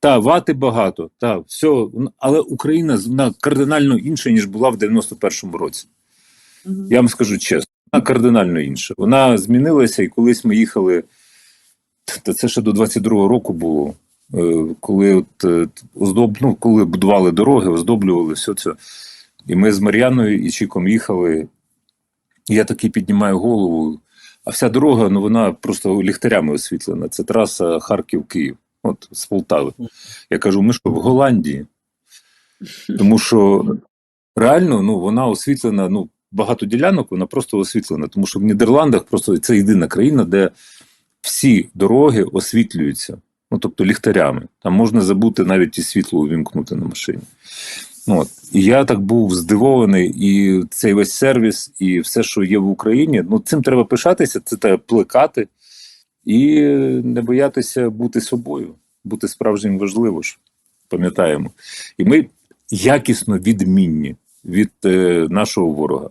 Та вати багато, та все, але Україна вона кардинально інша, ніж була в 91-му році. Мгм. Я вам скажу чесно, вона кардинально інша. Вона змінилася, і колись ми їхали. Та це ще до 22-го року було. е, Коли от е, оздоб, ну, коли будували дороги, оздоблювали все це. І ми з Мар'яною і Чіком їхали. І я такий піднімаю голову. А вся дорога, ну вона просто ліхтарями освітлена. Це траса Харків-Київ, от з Полтави. Я кажу, ми що в Голландії. Тому що реально ну, вона освітлена, ну, багато ділянок, вона просто освітлена. Тому що в Нідерландах просто це єдина країна, де всі дороги освітлюються. Ну, тобто ліхтарями. Там можна забути навіть і світло увімкнути на машині. Ну, От. І я так був здивований, і цей весь сервіс, і все, що є в Україні, ну цим треба пишатися, це треба плекати і не боятися бути собою, бути справжнім важливо ж, пам'ятаємо. І ми якісно відмінні від е, нашого ворога.